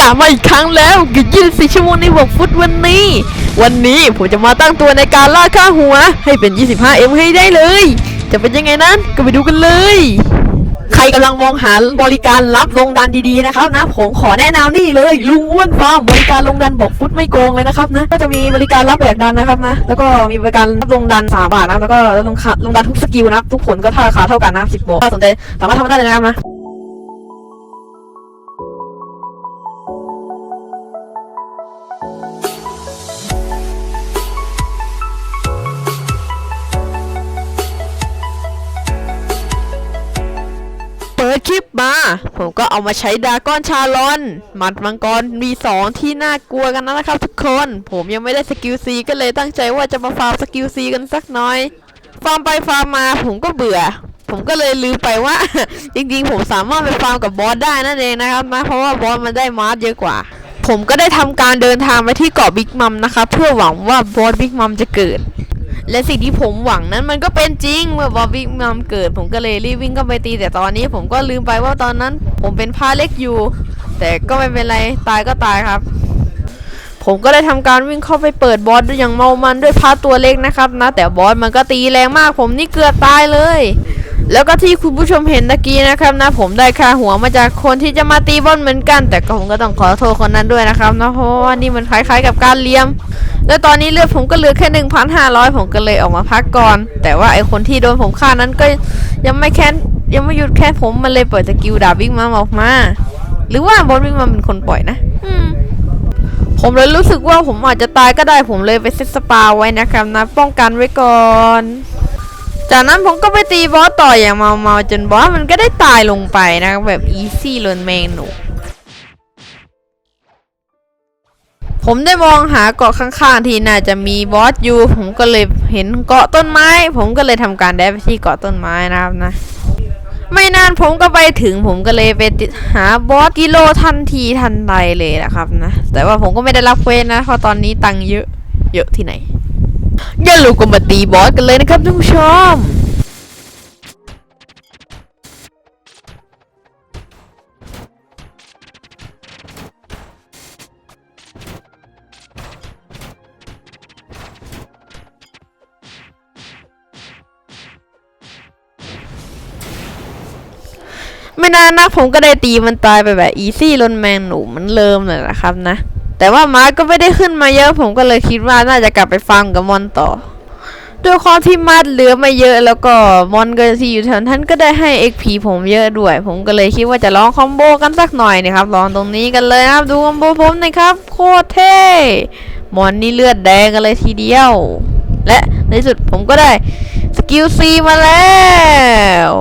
กลับมาอีกครั้งแล้วกับ24ชั่วโมงในบอกฟุตวันนี้ วันนี้ผมจะมาตั้งตัวในการล่าค่าหัว ให้เป็น 25M ให้ได้เลย จะเป็นยังไงนั้นก็ไปดูกันเลย ใครกำลังมองหาบริการรับลงดันดีๆนะครับนะ ผมขอแนะนำนี่เลย ลุงอ้วนฟาร์มบริการลงดันบอกฟุตไม่โกงเลยนะครับนะ ก็จะมีบริการรับแบกดันนะครับนะ แล้วก็มีบริการรับลงดันสามบาทนะ แล้วก็ลงคาลงดันทุกสกิลนะ ทุกคนก็ท่าราคาเท่ากันนะสิบโบถ้าสนใจสามารถทำได้เลยนะครับนะ เปิดคลิปมา ผมก็เอามาใช้ดาก้อนชาลอนหมัดมังกรมีสองที่น่ากลัวกันนะครับทุกคน ผมยังไม่ได้สกิลซีก็เลยตั้งใจว่าจะมาฟาร์มสกิลซีกันสักน่อยฟาร์มไปฟาร์มมาผมก็เบื่อ ผมก็เลยลืมไปว่า จริงๆ ผมสามารถไปฟาร์มกับบอสได้นั่นเองนะครับนะเพราะว่าบอสมันได้มาร์เยอะกว่า ผมก็ได้ทำการเดินทางไปที่เกาะบิ๊กมัมนะครับเพื่อหวังว่าบอสบิ๊กมัมจะเกิด และสิ่งที่ผมหวังนั้นมันก็เป็นจริง เมื่อบอบบี้มัมเกิด ผมก็เลยรีบวิ่งเข้าไปตี แต่ตอนนี้ผมก็ลืมไปว่าตอนนั้น ผมเป็นผ้าเล็กอยู่ แต่ก็ไม่เป็นไรตายก็ตายครับ ผมก็ได้ทำการวิ่งเข้าไปเปิดบอสด้วยอย่างเมามันด้วยผ้าตัวเล็กนะครับนะแต่บอสมันก็ตีแรงมาก ผมนี่เกือบตายเลย แล้วก็ที่คุณผู้ชมเห็นตะกี้นะครับนะผมได้ค่าหัวมาจากคนที่จะมาตีบอลเหมือนกัน แต่ผมก็ต้องขอโทษคนนั้นด้วยนะครับนะเพราะว่านี่มันคล้ายๆกับการเลี้ยม แล้วตอนนี้เลือดผมก็เหลือแค่1,500 ผมก็เลยออกมาพักก่อน แต่ว่าไอคนที่โดนผมฆ่านั้นก็ยังไม่แค้นยังไม่หยุดแค่ผมมันเลยเปิดสกิลดาบวิ่งมาออกมา หรือว่าบอลวิ่งมาเป็นคนปล่อยนะผมเลยรู้สึกว่าผมอาจจะตายก็ได้ผมเลยไปเซตสปาไว้นะครับนะป้องกันไว้ก่อน จากนั้นผมก็ไปตีบอสต่ออย่างเมาๆจนบอสมันก็ได้ตายลงไปนะแบบอีซี่เลนเมนู ผมได้มองหาเกาะข้างๆที่น่าจะมีบอสอยู่ ผมก็เลยเห็นเกาะต้นไม้ ผมก็เลยทำการแดบไปที่เกาะต้นไม้นะครับนะไม่นานผมก็ไปถึงผมก็เลยไปหาบอสกิโลทันทีทันใดเลยนะครับนะ แต่ว่าผมก็ไม่ได้รับเควสนะเพราะตอนนี้ตังค์เยอะ เยอะที่ไหน อย่าลืมก็มาตีบอสกันเลยนะครับท่านผู้ชมไม่นานนักผมก็ได้ตีมันตายไปแบบอีซี่ลนแมนหนูมันเริ่มเลยนะครับนะ แต่ว่ามาก็ไม่ได้ขึ้นมาเยอะ ผมก็เลยคิดว่าน่าจะกลับไปฟาร์มกับมอนต่อด้วยความที่มาดเหลือม่เยอะแล้วก็มอนก็ที่อยู่แถวนั้นก็ได้ให้ XP ผมเยอะด้วย ผมก็เลยคิดว่าจะลองคอมโบกันสักหน่อยนะครับลองตรงนี้กันเลยนะครับดูคอมโบผมนะครับ โคตรเท่มอนนี่เลือดแดงกันเลยทีเดียว และในที่สุดผมก็ได้สกิลซีมาแล้ว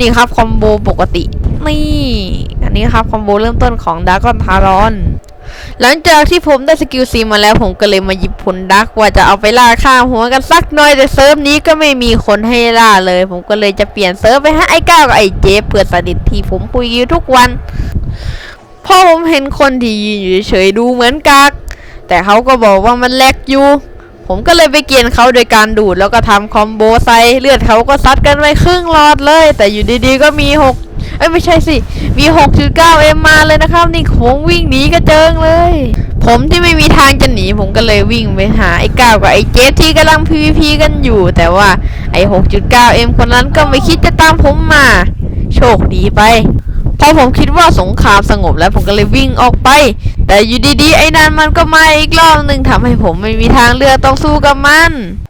นี่ครับคอมโบปกติ นี่ อันนี้ครับคอมโบเริ่มต้นของดาร์กอนทารอนหลังจากที่ผมได้สกิลซีมาแล้วผมก็เลยมาหยิบผลดักว่าจะเอาไปล่าข้ามหัวกันสักหน่อยแต่เซิร์ฟนี้ก็ไม่มีคนให้ล่าเลย ผมก็เลยจะเปลี่ยนเซิร์ฟไปให้ไอ้ก้าวกับไอ้เจฟเพื่อนสนิทที่ผมคุยอยู่ทุกวันพราะผมเห็นคนที่ยืนอยู่เฉยๆดูเหมือนกากแต่เขาก็บอกว่ามันแลกอยู่ ผมก็เลยไปเกียนเขาโดยการดูดแล้วก็ทำคอมโบใส่เลือดเขาก็ซัดกันไปครึ่งหลอดเลย แต่อยู่ดีๆก็มีหกเอ้ยไม่ใช่สิ มี6.9 m มมาเลยนะครับ นี่ผมวิ่งหนีกระเจิงเลย ผมที่ไม่มีทางจะหนี ผมก็เลยวิ่งไปหาไอ้ก้าวกับไอ้เจฟที่กำลัง PVP กันอยู่ แต่ว่าไอ้6.9 m คนนั้นก็ไม่คิดจะตามผมมา โชคดีไป พอผมคิดว่าสงครามสงบแล้วผมก็เลยวิ่งออกไป แต่อยู่ดีๆไอ้นั่นมันก็มาอีกรอบหนึ่งทำให้ผมไม่มีทางเลือกต้องสู้กับมัน「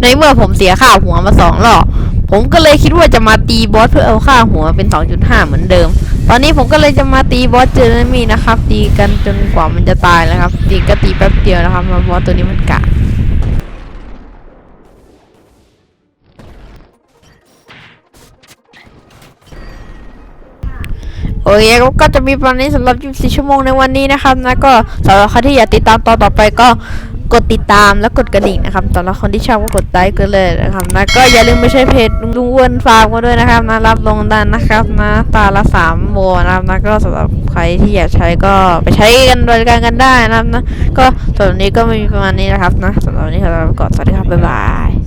ในเมื่อผมเสียค่าหัวมาสองรอบ ผมก็เลยคิดว่าจะมาตีบอสเพื่อเอาค่าหัวเป็น 2.5 เหมือนเดิม ตอนนี้ผมก็เลยจะมาตีบอสเจอร์มี่นะครับ ตีกันจนกว่ามันจะตายนะครับ ตีก็ตีแป๊บเดียวนะครับมาบอสตัวนี้มันกะโอเคก็จะมีประมาณนี้สำหรับ 24 ชั่วโมงในวันนี้นะครับนะก็สำหรับใครที่อยากติดตามตอนต่อไปก็ กดติดตามและกดกระดิ่งนะครับสำหรับคนที่ชอบก็กดไลค์กันเลยนะครับนะก็อย่าลืมไปใช้เพจลุงอ้วนฟาร์มมาด้วยนะครับนะรับลงดันนะครับนะตาละสามโบนะครับนะก็สำหรับใครที่อยากใช้ก็ไปใช้กันบริการกันได้นะครับนะก็ส่วนนี้ก็ไม่มีประมาณนี้นะครับนะสำหรับวันนี้ขอลาไปก่อนสวัสดีครับบ๊ายบาย